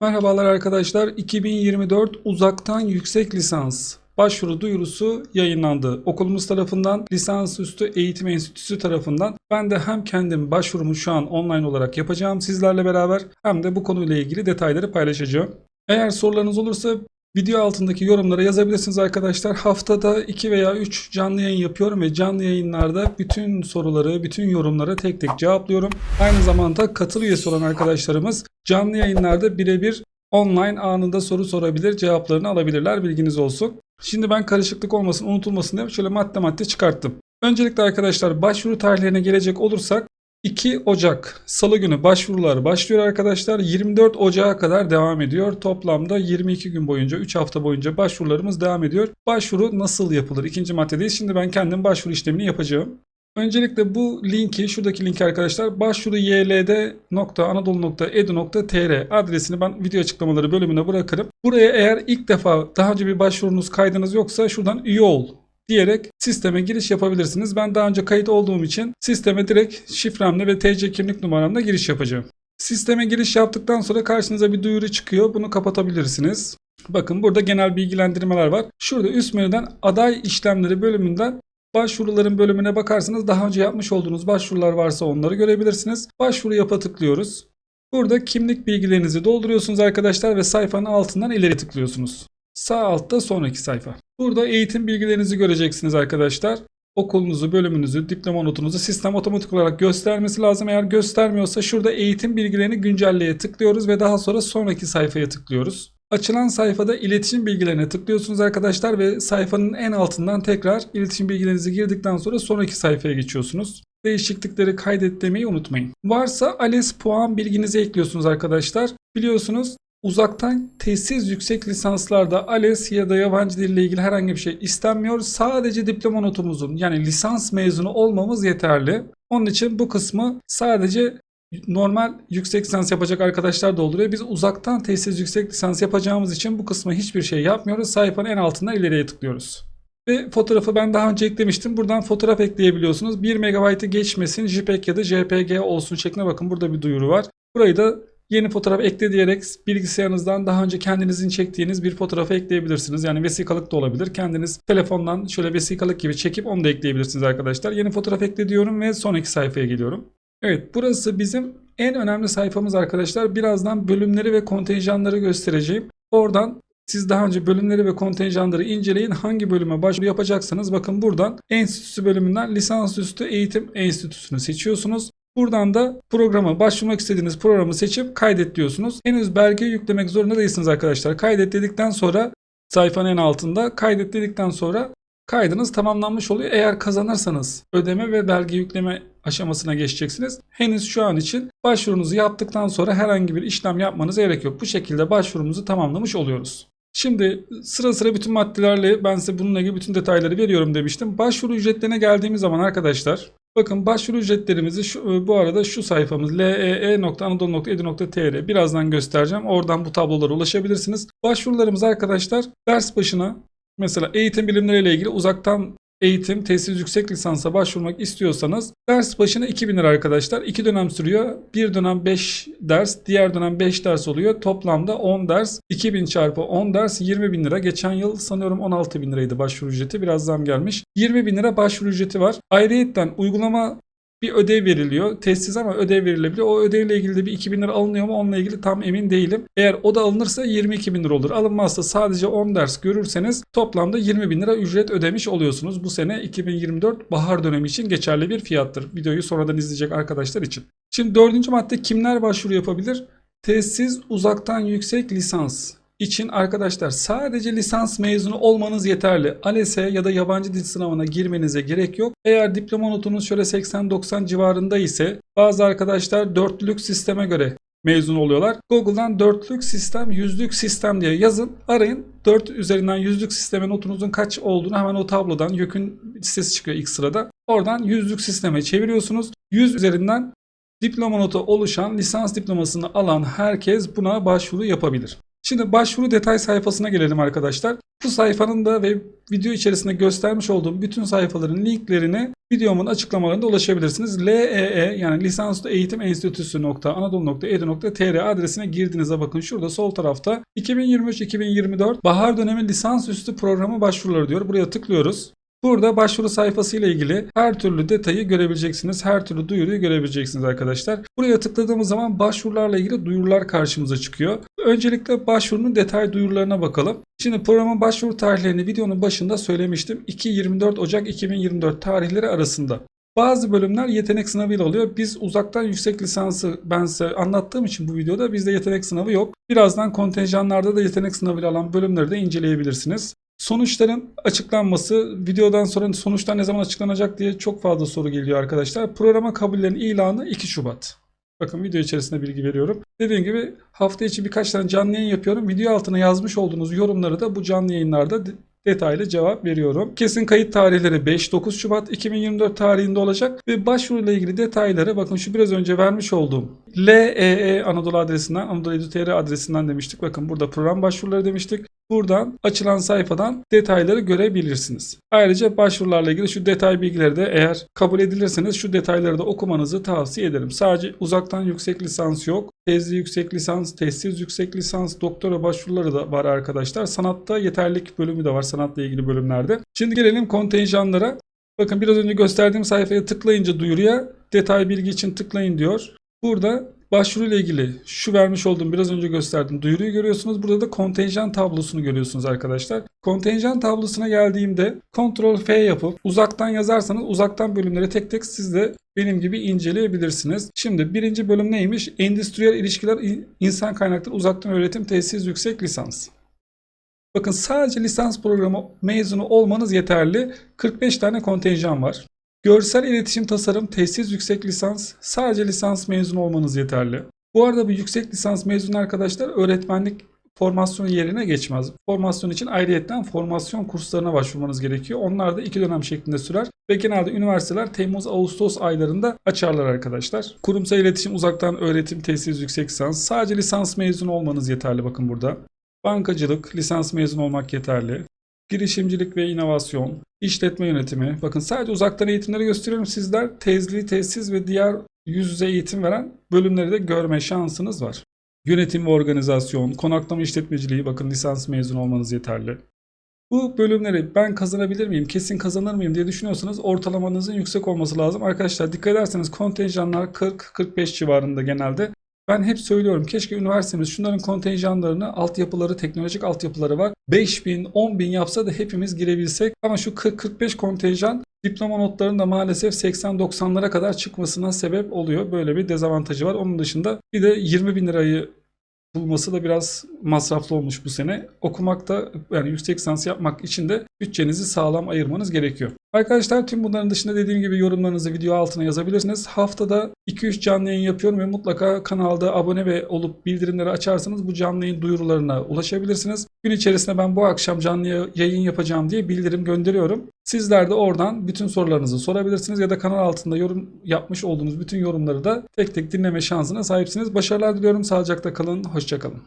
Merhabalar arkadaşlar. 2024 uzaktan yüksek lisans başvuru duyurusu yayınlandı. Okulumuz tarafından Lisansüstü Eğitim Enstitüsü tarafından ben de hem kendim başvurumu şu an online olarak yapacağım sizlerle beraber hem de bu konuyla ilgili detayları paylaşacağım. Eğer sorularınız olursa video altındaki yorumlara yazabilirsiniz arkadaşlar. Haftada 2 veya 3 canlı yayın yapıyorum ve canlı yayınlarda bütün soruları, bütün yorumları tek tek cevaplıyorum. Aynı zamanda katıl üyesi olan arkadaşlarımız canlı yayınlarda birebir online anında soru sorabilir, cevaplarını alabilirler. Bilginiz olsun. Şimdi ben karışıklık olmasın, unutulmasın diye şöyle madde madde çıkarttım. Öncelikle arkadaşlar başvuru tarihlerine gelecek olursak 2 Ocak Salı günü başvurular başlıyor arkadaşlar. 24 Ocak'a kadar devam ediyor. Toplamda 22 gün boyunca 3 hafta boyunca başvurularımız devam ediyor. Başvuru nasıl yapılır? İkinci maddedeyiz. Şimdi ben kendim başvuru işlemini yapacağım. Öncelikle bu linki, şuradaki linki arkadaşlar başvuru yld.anadolu.edu.tr adresini ben video açıklamaları bölümüne bırakırım. Buraya eğer ilk defa daha önce bir başvurunuz kaydınız yoksa şuradan üye ol diyerek sisteme giriş yapabilirsiniz. Ben daha önce kayıt olduğum için sisteme direkt şifremle ve TC kimlik numaramla giriş yapacağım. Sisteme giriş yaptıktan sonra karşınıza bir duyuru çıkıyor. Bunu kapatabilirsiniz. Bakın burada genel bilgilendirmeler var. Şurada üst menüden aday işlemleri bölümünden başvuruların bölümüne bakarsanız daha önce yapmış olduğunuz başvurular varsa onları görebilirsiniz. Başvuru yapa tıklıyoruz. Burada kimlik bilgilerinizi dolduruyorsunuz arkadaşlar ve sayfanın altından ileri tıklıyorsunuz. Sağ altta sonraki sayfa. Burada eğitim bilgilerinizi göreceksiniz arkadaşlar. Okulunuzu, bölümünüzü, diploma notunuzu sistem otomatik olarak göstermesi lazım. Eğer göstermiyorsa şurada eğitim bilgilerini güncelleye tıklıyoruz ve daha sonra sonraki sayfaya tıklıyoruz. Açılan sayfada iletişim bilgilerine tıklıyorsunuz arkadaşlar ve sayfanın en altından tekrar iletişim bilgilerinizi girdikten sonra sonraki sayfaya geçiyorsunuz. Değişiklikleri kaydet demeyi unutmayın. Varsa ALES puan bilginizi ekliyorsunuz arkadaşlar. Biliyorsunuz uzaktan tesis yüksek lisanslarda ALES ya da yabancı dille ilgili herhangi bir şey istenmiyor. Sadece diploma notumuzun yani lisans mezunu olmamız yeterli. Onun için bu kısmı sadece normal yüksek lisans yapacak arkadaşlar dolduruyor. Biz uzaktan tesis yüksek lisans yapacağımız için bu kısma hiçbir şey yapmıyoruz. Sayfanın en altından ileriye tıklıyoruz. Ve fotoğrafı ben daha önce eklemiştim. Buradan fotoğraf ekleyebiliyorsunuz. 1 MB'ı geçmesin JPEG ya da JPG olsun şeklinde bakın burada bir duyuru var. Burayı da yeni fotoğraf ekle diyerek bilgisayarınızdan daha önce kendinizin çektiğiniz bir fotoğrafı ekleyebilirsiniz. Yani vesikalık da olabilir. Kendiniz telefondan şöyle vesikalık gibi çekip onu da ekleyebilirsiniz arkadaşlar. Yeni fotoğraf ekle diyorum ve sonraki sayfaya geliyorum. Evet burası bizim en önemli sayfamız arkadaşlar. Birazdan bölümleri ve kontenjanları göstereceğim. Oradan siz daha önce bölümleri ve kontenjanları inceleyin. Hangi bölüme başvuru yapacaksanız bakın buradan enstitüsü bölümünden lisansüstü eğitim enstitüsünü seçiyorsunuz. Buradan da programa başvurmak istediğiniz programı seçip kaydet diyorsunuz. Henüz belge yüklemek zorunda değilsiniz arkadaşlar. Kaydet dedikten sonra sayfanın en altında kaydet dedikten sonra kaydınız tamamlanmış oluyor. Eğer kazanırsanız ödeme ve belge yükleme aşamasına geçeceksiniz. Henüz şu an için başvurunuzu yaptıktan sonra herhangi bir işlem yapmanıza gerek yok. Bu şekilde başvurumuzu tamamlamış oluyoruz. Şimdi sıra sıra bütün maddelerle ben size bununla ilgili bütün detayları veriyorum demiştim. Başvuru ücretlerine geldiğimiz zaman arkadaşlar bakın başvuru ücretlerimizi şu, bu arada şu sayfamız lee.anadolu.edu.tr birazdan göstereceğim. Oradan bu tablolara ulaşabilirsiniz. Başvurularımız arkadaşlar ders başına mesela eğitim bilimleriyle ilgili uzaktan eğitim, tesis yüksek lisansa başvurmak istiyorsanız ders başına 2000 lira arkadaşlar. 2 dönem sürüyor. Bir dönem 5 ders, diğer dönem 5 ders oluyor. Toplamda 10 ders. 2000 çarpı 10 ders 20 bin lira. Geçen yıl sanıyorum 16 bin liraydı başvuru ücreti. Biraz zam gelmiş. 20 bin lira başvuru ücreti var. Ayrıyetten uygulama bir ödev veriliyor. Tesis ama ödev verilebiliyor. O ödevle ilgili de bir 2000 lira alınıyor mu onunla ilgili tam emin değilim. Eğer o da alınırsa 22 bin lira olur. Alınmazsa sadece 10 ders görürseniz toplamda 20 bin lira ücret ödemiş oluyorsunuz. Bu sene 2024 bahar dönemi için geçerli bir fiyattır. Videoyu sonradan izleyecek arkadaşlar için. Şimdi dördüncü madde kimler başvuru yapabilir? Tesis uzaktan yüksek lisans için arkadaşlar sadece lisans mezunu olmanız yeterli. ALES'e ya da yabancı dil sınavına girmenize gerek yok. Eğer diploma notunuz şöyle 80-90 civarında ise bazı arkadaşlar dörtlük sisteme göre mezun oluyorlar. Google'dan dörtlük sistem, yüzlük sistem diye yazın. Arayın. 4 üzerinden yüzlük sisteme notunuzun kaç olduğunu hemen o tablodan YÖK'ün listesi çıkıyor ilk sırada. Oradan yüzlük sisteme çeviriyorsunuz. 100 üzerinden diploma notu oluşan lisans diplomasını alan herkes buna başvuru yapabilir. Şimdi başvuru detay sayfasına gelelim arkadaşlar. Bu sayfanın da ve video içerisinde göstermiş olduğum bütün sayfaların linklerini videomun açıklamalarında ulaşabilirsiniz. LEE yani Lisansüstü Eğitim Enstitüsü Anadolu.edu.tr adresine girdiğinizde bakın şurada sol tarafta 2023-2024 bahar dönemi lisansüstü programı başvuruları diyor. Buraya tıklıyoruz. Burada başvuru sayfası ile ilgili her türlü detayı görebileceksiniz. Her türlü duyuruyu görebileceksiniz arkadaşlar. Buraya tıkladığımız zaman başvurularla ilgili duyurular karşımıza çıkıyor. Öncelikle başvurunun detay duyurularına bakalım. Şimdi programın başvuru tarihlerini videonun başında söylemiştim. 2-24 Ocak 2024 tarihleri arasında. Bazı bölümler yetenek sınavıyla oluyor. Biz uzaktan yüksek lisansı ben size anlattığım için bu videoda bizde yetenek sınavı yok. Birazdan kontenjanlarda da yetenek sınavıyla alan bölümleri de inceleyebilirsiniz. Sonuçların açıklanması, videodan sonra sonuçlar ne zaman açıklanacak diye çok fazla soru geliyor arkadaşlar. Programa kabullerin ilanı 2 Şubat. Bakın video içerisinde bilgi veriyorum. Dediğim gibi hafta içi birkaç tane canlı yayın yapıyorum. Video altına yazmış olduğunuz yorumları da bu canlı yayınlarda de- detaylı cevap veriyorum. Kesin kayıt tarihleri 5-9 Şubat 2024 tarihinde olacak ve başvuruyla ilgili detayları bakın şu biraz önce vermiş olduğum LEE Anadolu adresinden, Anadolu Edu.tr adresinden demiştik. Bakın burada program başvuruları demiştik. Buradan açılan sayfadan detayları görebilirsiniz. Ayrıca başvurularla ilgili şu detay bilgileri de eğer kabul edilirseniz şu detayları da okumanızı tavsiye ederim. Sadece uzaktan yüksek lisans yok. Tezli yüksek lisans, tezsiz yüksek lisans, doktora başvuruları da var arkadaşlar. Sanatta yeterlik bölümü de var sanatla ilgili bölümlerde. Şimdi gelelim kontenjanlara. Bakın biraz önce gösterdiğim sayfaya tıklayınca duyuruya detay bilgi için tıklayın diyor. Burada başvuru ile ilgili şu vermiş olduğum biraz önce gösterdim duyuruyu görüyorsunuz. Burada da kontenjan tablosunu görüyorsunuz arkadaşlar. Kontenjan tablosuna geldiğimde Ctrl F yapıp uzaktan yazarsanız uzaktan bölümleri tek tek siz de benim gibi inceleyebilirsiniz. Şimdi birinci bölüm neymiş? Endüstriyel ilişkiler insan kaynakları uzaktan öğretim tesis yüksek lisans. Bakın sadece lisans programı mezunu olmanız yeterli. 45 tane kontenjan var. Görsel iletişim tasarım tesis yüksek lisans sadece lisans mezunu olmanız yeterli. Bu arada bu yüksek lisans mezunu arkadaşlar öğretmenlik formasyon yerine geçmez. Formasyon için ayrıyetten formasyon kurslarına başvurmanız gerekiyor. Onlar da iki dönem şeklinde sürer ve genelde üniversiteler Temmuz-Ağustos aylarında açarlar arkadaşlar. Kurumsal iletişim uzaktan öğretim tesis yüksek lisans sadece lisans mezunu olmanız yeterli bakın burada. Bankacılık lisans mezunu olmak yeterli. Girişimcilik ve inovasyon, işletme yönetimi. Bakın sadece uzaktan eğitimleri gösteriyorum. Sizler tezli, tesis ve diğer yüz yüze eğitim veren bölümleri de görme şansınız var. Yönetim ve organizasyon, konaklama işletmeciliği bakın lisans mezunu olmanız yeterli. Bu bölümleri ben kazanabilir miyim, kesin kazanır mıyım diye düşünüyorsanız ortalamanızın yüksek olması lazım. Arkadaşlar dikkat ederseniz kontenjanlar 40-45 civarında genelde. Ben hep söylüyorum keşke üniversitemiz şunların kontenjanlarını, altyapıları, teknolojik altyapıları var. 5000, 10.000 yapsa da hepimiz girebilsek. Ama şu 40-45 kontenjan diploma notlarının da maalesef 80-90'lara kadar çıkmasına sebep oluyor. Böyle bir dezavantajı var. Onun dışında bir de 20 bin lirayı bulması da biraz masraflı olmuş bu sene. Okumak da yani yüksek lisans yapmak için de bütçenizi sağlam ayırmanız gerekiyor. Arkadaşlar tüm bunların dışında dediğim gibi yorumlarınızı video altına yazabilirsiniz. Haftada 2-3 canlı yayın yapıyorum ve mutlaka kanalda abone ve olup bildirimleri açarsanız bu canlı yayın duyurularına ulaşabilirsiniz. Gün içerisinde ben bu akşam canlı yayın yapacağım diye bildirim gönderiyorum. Sizler de oradan bütün sorularınızı sorabilirsiniz ya da kanal altında yorum yapmış olduğunuz bütün yorumları da tek tek dinleme şansına sahipsiniz. Başarılar diliyorum. Sağlıcakla kalın. Hoşçakalın.